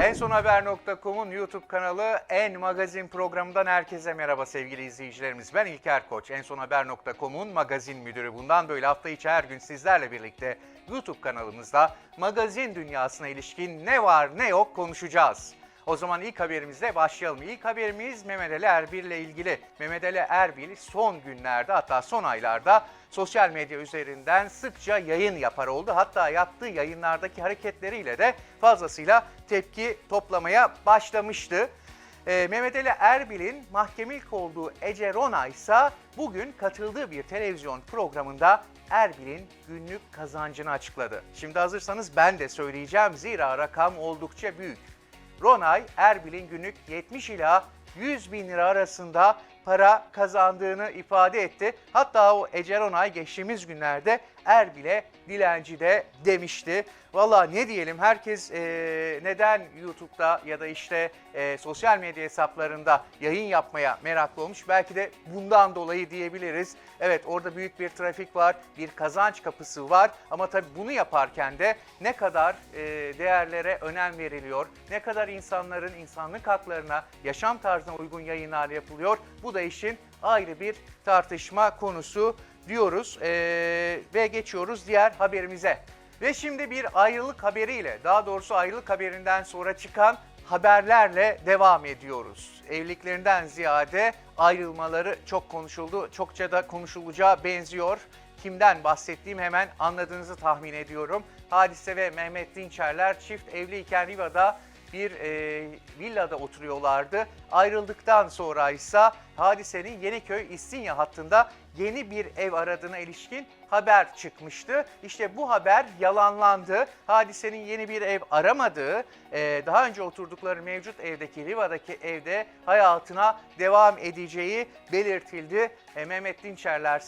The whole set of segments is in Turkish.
Ensonhaber.com'un YouTube kanalı En Magazin programından herkese merhaba sevgili izleyicilerimiz. Ben İlker Koç, Ensonhaber.com'un magazin müdürü. Bundan böyle hafta içi her gün sizlerle birlikte YouTube kanalımızda magazin dünyasına ilişkin ne var ne yok konuşacağız. O zaman ilk haberimizle başlayalım. İlk haberimiz Mehmet Ali Erbil ile ilgili. Mehmet Ali Erbil son günlerde hatta son aylarda sosyal medya üzerinden sıkça yayın yapar oldu. Hatta yaptığı yayınlardaki hareketleriyle de fazlasıyla tepki toplamaya başlamıştı. Ee, Mehmet Ali Erbil'in mahkemelik olduğu Ece Rona ise bugün katıldığı bir televizyon programında Erbil'in günlük kazancını açıkladı. Şimdi hazırsanız ben de söyleyeceğim zira rakam oldukça büyük. Ronay Erbil'in günlük 70 ila 100 bin lira arasında para kazandığını ifade etti. Hatta o Ece Ronay geçtiğimiz günlerde Erbil'e dilenci de demişti. Valla ne diyelim herkes eee, neden YouTube'da ya da işte eee, sosyal medya hesaplarında yayın yapmaya meraklı olmuş. Belki de bundan dolayı diyebiliriz. Evet orada büyük bir trafik var, bir kazanç kapısı var ama tabii bunu yaparken de ne kadar eee, değerlere önem veriliyor, ne kadar insanların insanlık haklarına, yaşam tarzına uygun yayınlar yapılıyor. Bu da işin ayrı bir tartışma konusu diyoruz Eee, ve geçiyoruz diğer haberimize. Ve şimdi bir ayrılık haberiyle, daha doğrusu ayrılık haberinden sonra çıkan haberlerle devam ediyoruz. Evliliklerinden ziyade ayrılmaları çok konuşuldu, çokça da konuşulacağı benziyor. Kimden bahsettiğim hemen anladığınızı tahmin ediyorum. Hadise ve Mehmet Dinçerler çift evliyken Riva'da bir e, villada oturuyorlardı. Ayrıldıktan sonra ise hadisenin Yeniköy İstinye hattında yeni bir ev aradığına ilişkin haber çıkmıştı. İşte bu haber yalanlandı. Hadisenin yeni bir ev aramadığı, e, daha önce oturdukları mevcut evdeki Riva'daki evde hayatına devam edeceği belirtildi. E, Mehmet Dinçerler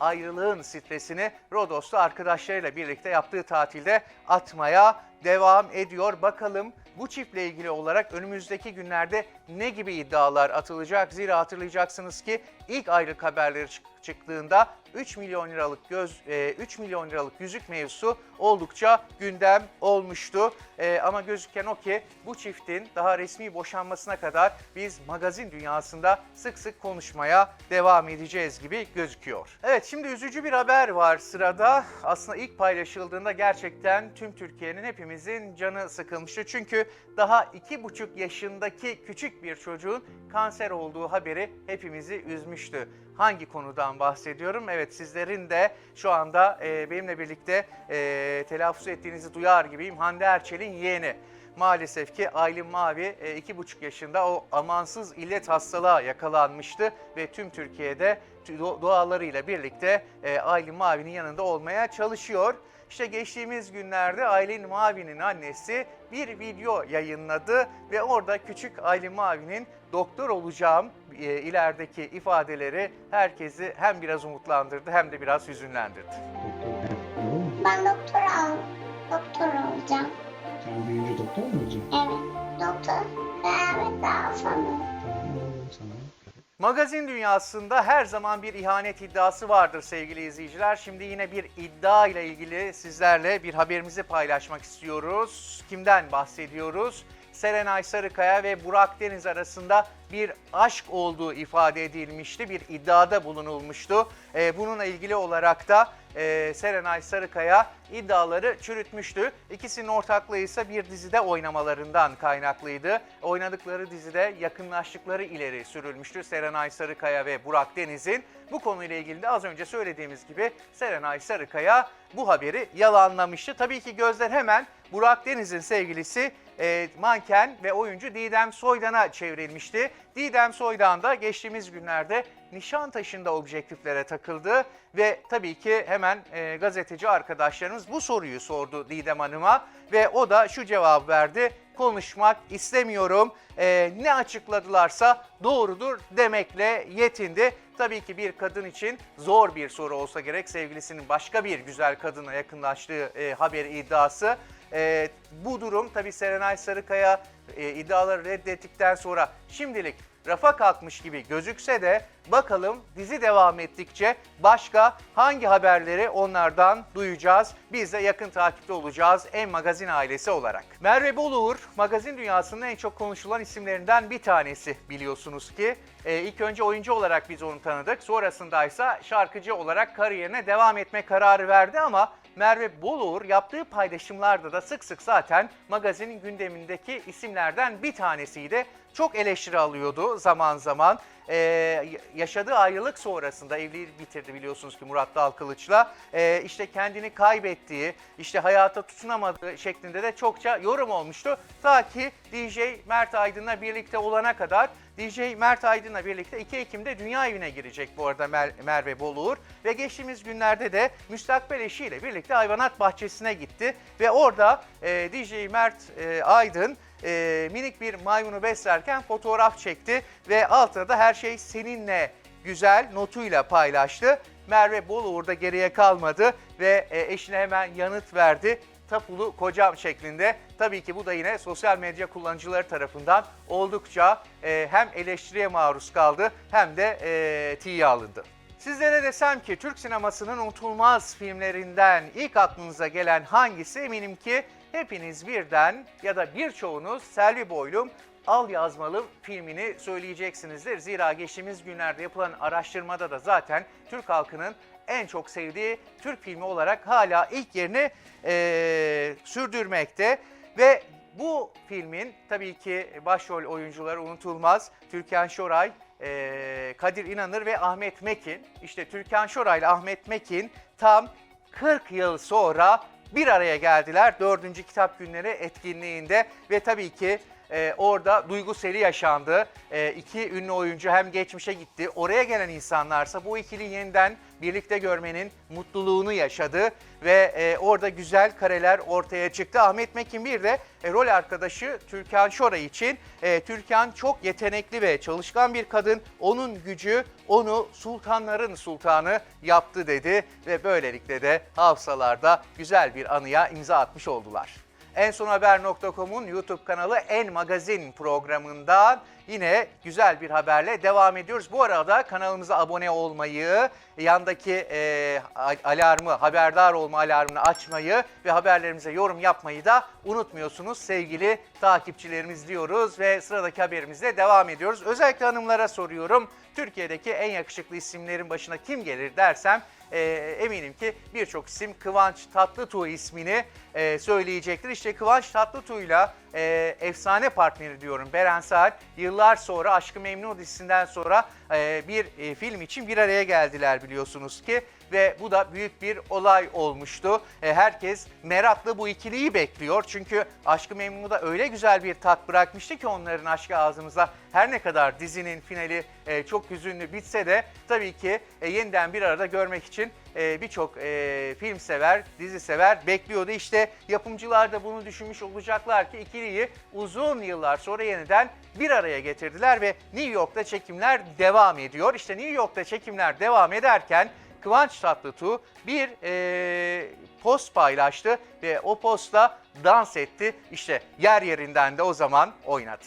ayrılığın stresini Rodos'ta arkadaşlarıyla birlikte yaptığı tatilde atmaya devam ediyor. Bakalım bu çiftle ilgili olarak önümüzdeki günlerde ne gibi iddialar atılacak? Zira hatırlayacaksınız ki ilk aylık haberleri çık- çıktığında 3 milyon liralık göz e, 3 milyon liralık yüzük mevzusu oldukça gündem olmuştu. E, ama gözüken o ki bu çiftin daha resmi boşanmasına kadar biz magazin dünyasında sık sık konuşmaya devam edeceğiz gibi gözüküyor. Evet şimdi üzücü bir haber var sırada. Aslında ilk paylaşıldığında gerçekten tüm Türkiye'nin hepimizin canı sıkılmıştı. Çünkü daha iki buçuk yaşındaki küçük bir çocuğun kanser olduğu haberi hepimizi üzmüştü. Hangi konudan bahsediyorum? Evet sizlerin de şu anda e, benimle birlikte e, telaffuz ettiğinizi duyar gibiyim. Hande Erçel'in yeğeni. Maalesef ki Aylin Mavi e, iki buçuk yaşında o amansız illet hastalığa yakalanmıştı ve tüm Türkiye'de du- dualarıyla birlikte e, Aylin Mavi'nin yanında olmaya çalışıyor. İşte geçtiğimiz günlerde Aylin Mavi'nin annesi bir video yayınladı ve orada küçük Aylin Mavi'nin doktor olacağım e, ilerideki ifadeleri herkesi hem biraz umutlandırdı hem de biraz hüzünlendirdi. Ben doktor al, doktor olacağım. Sen büyüyünce doktor mu olacaksın? Evet, doktor. Evet, daha sana. Magazin dünyasında her zaman bir ihanet iddiası vardır sevgili izleyiciler. Şimdi yine bir iddia ile ilgili sizlerle bir haberimizi paylaşmak istiyoruz. Kimden bahsediyoruz? Serenay Sarıkaya ve Burak Deniz arasında bir aşk olduğu ifade edilmişti. Bir iddiada bulunulmuştu. Ee, bununla ilgili olarak da e, Serenay Sarıkaya iddiaları çürütmüştü. İkisinin ortaklığı ise bir dizide oynamalarından kaynaklıydı. Oynadıkları dizide yakınlaştıkları ileri sürülmüştü Serenay Sarıkaya ve Burak Deniz'in. Bu konuyla ilgili de az önce söylediğimiz gibi Serenay Sarıkaya bu haberi yalanlamıştı. Tabii ki gözler hemen Burak Deniz'in sevgilisi e, manken ve oyuncu Didem Soydan'a çevrilmişti. Didem Soydan da geçtiğimiz günlerde Nişantaşı'nda objektiflere takıldı ve tabii ki hemen e, gazeteci arkadaşlarımız bu soruyu sordu Didem Hanım'a ve o da şu cevap verdi. Konuşmak istemiyorum. E, ne açıkladılarsa doğrudur demekle yetindi. Tabii ki bir kadın için zor bir soru olsa gerek sevgilisinin başka bir güzel kadına yakınlaştığı e, haberi iddiası. E, bu durum tabii Serenay Sarıkaya e, iddiaları reddettikten sonra şimdilik rafa kalkmış gibi gözükse de bakalım dizi devam ettikçe başka hangi haberleri onlardan duyacağız. Biz de yakın takipte olacağız en magazin ailesi olarak. Merve Boluğur magazin dünyasının en çok konuşulan isimlerinden bir tanesi biliyorsunuz ki. Ee, ilk önce oyuncu olarak biz onu tanıdık. Sonrasında ise şarkıcı olarak kariyerine devam etme kararı verdi ama Merve Boluğur yaptığı paylaşımlarda da sık sık zaten magazinin gündemindeki isimlerden bir tanesiydi. Çok eleştiri alıyordu zaman zaman. Ee, yaşadığı ayrılık sonrasında evliliği bitirdi biliyorsunuz ki Murat Dalkılıç'la. Ee, işte kendini kaybettiği, işte hayata tutunamadığı şeklinde de çokça yorum olmuştu. Ta ki DJ Mert Aydın'la birlikte olana kadar DJ Mert Aydın'la birlikte 2 Ekim'de Dünya Evi'ne girecek bu arada Mer- Merve Boluğur. Ve geçtiğimiz günlerde de müstakbel eşiyle birlikte hayvanat bahçesine gitti. Ve orada e, DJ Mert e, Aydın e, minik bir maymunu beslerken fotoğraf çekti. Ve altına da her şey seninle güzel notuyla paylaştı. Merve Boluğur da geriye kalmadı ve e, eşine hemen yanıt verdi tapulu kocam şeklinde. Tabii ki bu da yine sosyal medya kullanıcıları tarafından oldukça e, hem eleştiriye maruz kaldı hem de e, tiye alındı. Sizlere desem ki Türk sinemasının unutulmaz filmlerinden ilk aklınıza gelen hangisi eminim ki hepiniz birden ya da birçoğunuz Selvi Boylum Al Yazmalı filmini söyleyeceksinizdir. Zira geçtiğimiz günlerde yapılan araştırmada da zaten Türk halkının en çok sevdiği Türk filmi olarak hala ilk yerini eee, sürdürmekte. Ve bu filmin tabii ki başrol oyuncuları unutulmaz. Türkan Şoray, eee, Kadir İnanır ve Ahmet Mekin. İşte Türkan Şoray ile Ahmet Mekin tam 40 yıl sonra bir araya geldiler. Dördüncü kitap günleri etkinliğinde ve tabii ki e, orada duygu seli yaşandı. E, iki ünlü oyuncu hem geçmişe gitti. Oraya gelen insanlarsa bu ikili yeniden birlikte görmenin mutluluğunu yaşadı ve e, orada güzel kareler ortaya çıktı. Ahmet Mekin bir de e, rol arkadaşı Türkan Şoray için e, Türkan çok yetenekli ve çalışkan bir kadın. Onun gücü onu sultanların sultanı yaptı dedi ve böylelikle de hafızalarda güzel bir anıya imza atmış oldular. En son haber.com'un YouTube kanalı En Magazin programından yine güzel bir haberle devam ediyoruz. Bu arada kanalımıza abone olmayı, yandaki e, al- alarmı, haberdar olma alarmını açmayı ve haberlerimize yorum yapmayı da unutmuyorsunuz sevgili takipçilerimiz diyoruz ve sıradaki haberimizle devam ediyoruz. Özellikle hanımlara soruyorum. Türkiye'deki en yakışıklı isimlerin başına kim gelir dersem e, eminim ki birçok isim Kıvanç Tatlıtuğ ismini e, söyleyecektir. İşte Kıvanç Tatlıtuğ'yla e, efsane partneri diyorum Beren Saat yıllar sonra Aşkı Memnu dizisinden sonra e, bir e, film için bir araya geldiler biliyorsunuz ki ve bu da büyük bir olay olmuştu. E, herkes merakla bu ikiliyi bekliyor. Çünkü Aşkı Memnu'da öyle güzel bir tat bırakmıştı ki onların aşkı ağzımıza. Her ne kadar dizinin finali e, çok hüzünlü bitse de tabii ki e, yeniden bir arada görmek için e, birçok e, film sever, dizi sever bekliyordu. İşte yapımcılar da bunu düşünmüş olacaklar ki ikiliyi uzun yıllar sonra yeniden bir araya getirdiler ve New York'ta çekimler devam ediyor. İşte New York'ta çekimler devam ederken Kıvanç Tatlıtuğ bir e, post paylaştı ve o posta dans etti. İşte yer yerinden de o zaman oynadı.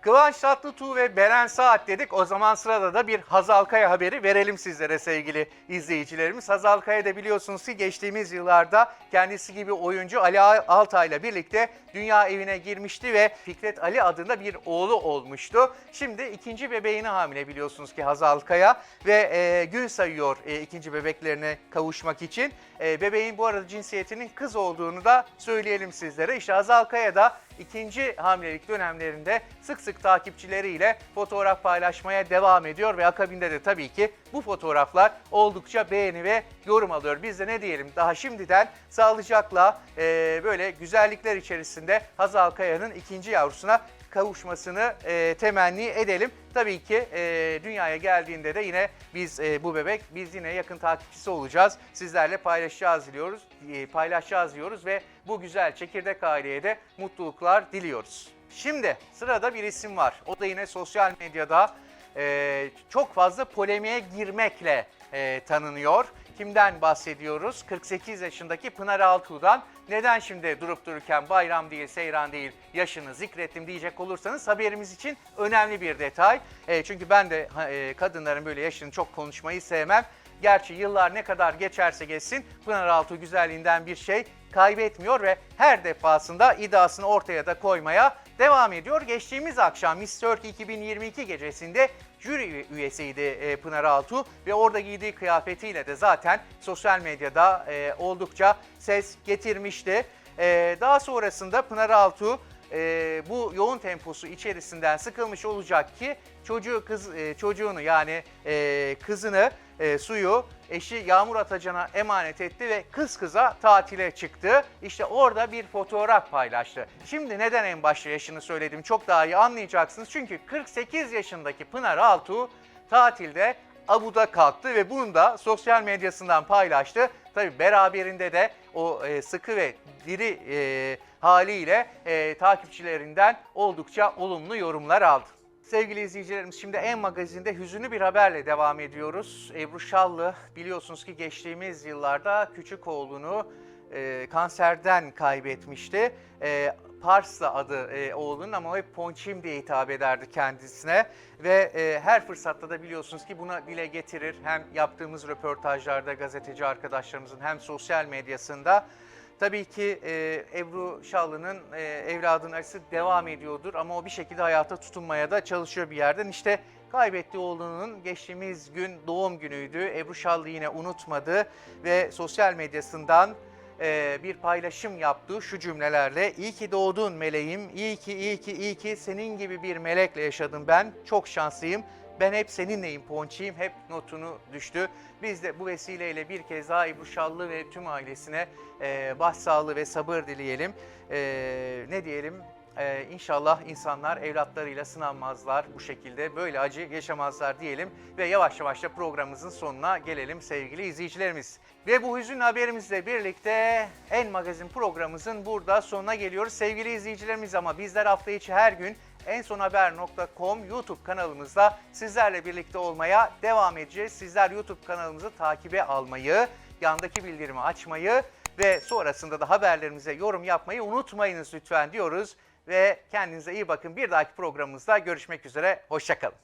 Kıvanç Tatlıtuğ ve Beren Saat dedik. O zaman sırada da bir Hazal Kaya haberi verelim sizlere sevgili izleyicilerimiz. Hazal Kaya da biliyorsunuz ki geçtiğimiz yıllarda kendisi gibi oyuncu Ali Altay'la birlikte dünya evine girmişti ve Fikret Ali adında bir oğlu olmuştu. Şimdi ikinci bebeğini hamile biliyorsunuz ki Hazal Kaya ve e, gün sayıyor e, ikinci bebeklerine kavuşmak için. E, bebeğin bu arada cinsiyetinin kız olduğunu da söyleyelim sizlere. İşte Hazal Kaya da ikinci hamilelik dönemlerinde sık sık takipçileriyle fotoğraf paylaşmaya devam ediyor ve akabinde de tabii ki bu fotoğraflar oldukça beğeni ve yorum alıyor. Biz de ne diyelim daha şimdiden sağlıcakla e, böyle güzellikler içerisinde Hazal Kaya'nın ikinci yavrusuna kavuşmasını e, temenni edelim. Tabii ki e, dünyaya geldiğinde de yine biz e, bu bebek biz yine yakın takipçisi olacağız. Sizlerle paylaşacağız diyoruz, e, paylaşacağız diyoruz ve bu güzel çekirdek aileye de mutluluklar diliyoruz. Şimdi sırada bir isim var. O da yine sosyal medyada e, çok fazla polemiğe girmekle e, tanınıyor. Kimden bahsediyoruz? 48 yaşındaki Pınar Altuğ'dan. neden şimdi durup dururken bayram değil, seyran değil, yaşını zikrettim diyecek olursanız haberimiz için önemli bir detay. E, çünkü ben de e, kadınların böyle yaşını çok konuşmayı sevmem. Gerçi yıllar ne kadar geçerse geçsin Pınaraltı güzelliğinden bir şey kaybetmiyor ve her defasında iddiasını ortaya da koymaya devam ediyor. Geçtiğimiz akşam Miss Turkey 2022 gecesinde jüri üyesiydi e, Pınar Altuğ ve orada giydiği kıyafetiyle de zaten sosyal medyada e, oldukça ses getirmişti. E, daha sonrasında Pınar Altuğ e, bu yoğun temposu içerisinden sıkılmış olacak ki çocuğu kız çocuğunu yani kızını e, suyu eşi Yağmur Atacan'a emanet etti ve kız kıza tatile çıktı. İşte orada bir fotoğraf paylaştı. Şimdi neden en başta yaşını söyledim çok daha iyi anlayacaksınız. Çünkü 48 yaşındaki Pınar Altuğ tatilde Abu'da kalktı ve bunu da sosyal medyasından paylaştı. Tabi beraberinde de o e, sıkı ve diri e, haliyle e, takipçilerinden oldukça olumlu yorumlar aldı. Sevgili izleyicilerimiz şimdi En Magazin'de hüzünlü bir haberle devam ediyoruz. Ebru Şallı biliyorsunuz ki geçtiğimiz yıllarda küçük oğlunu e, kanserden kaybetmişti. E, Pars'la adı e, oğlunun ama hep Ponçim diye hitap ederdi kendisine. Ve e, her fırsatta da biliyorsunuz ki buna dile getirir. Hem yaptığımız röportajlarda gazeteci arkadaşlarımızın hem sosyal medyasında. Tabii ki e, Ebru Şallı'nın e, evladının acısı devam ediyordur ama o bir şekilde hayata tutunmaya da çalışıyor bir yerden. İşte kaybettiği oğlunun geçtiğimiz gün doğum günüydü. Ebru Şallı yine unutmadı ve sosyal medyasından e, bir paylaşım yaptı şu cümlelerle. İyi ki doğdun meleğim, iyi ki, iyi ki, iyi ki senin gibi bir melekle yaşadım ben. Çok şanslıyım. Ben hep seninleyim Ponçiyim, hep notunu düştü. Biz de bu vesileyle bir kez daha Ebru Şallı ve tüm ailesine e, başsağlığı ve sabır dileyelim. E, ne diyelim? Ee, inşallah insanlar evlatlarıyla sınanmazlar bu şekilde. Böyle acı yaşamazlar diyelim ve yavaş yavaş da programımızın sonuna gelelim sevgili izleyicilerimiz. Ve bu hüzün haberimizle birlikte En Magazin programımızın burada sonuna geliyoruz sevgili izleyicilerimiz. Ama bizler hafta içi her gün ensonhaber.com YouTube kanalımızda sizlerle birlikte olmaya devam edeceğiz. Sizler YouTube kanalımızı takibe almayı, yandaki bildirimi açmayı ve sonrasında da haberlerimize yorum yapmayı unutmayınız lütfen diyoruz. Ve kendinize iyi bakın. Bir dahaki programımızda görüşmek üzere. Hoşçakalın.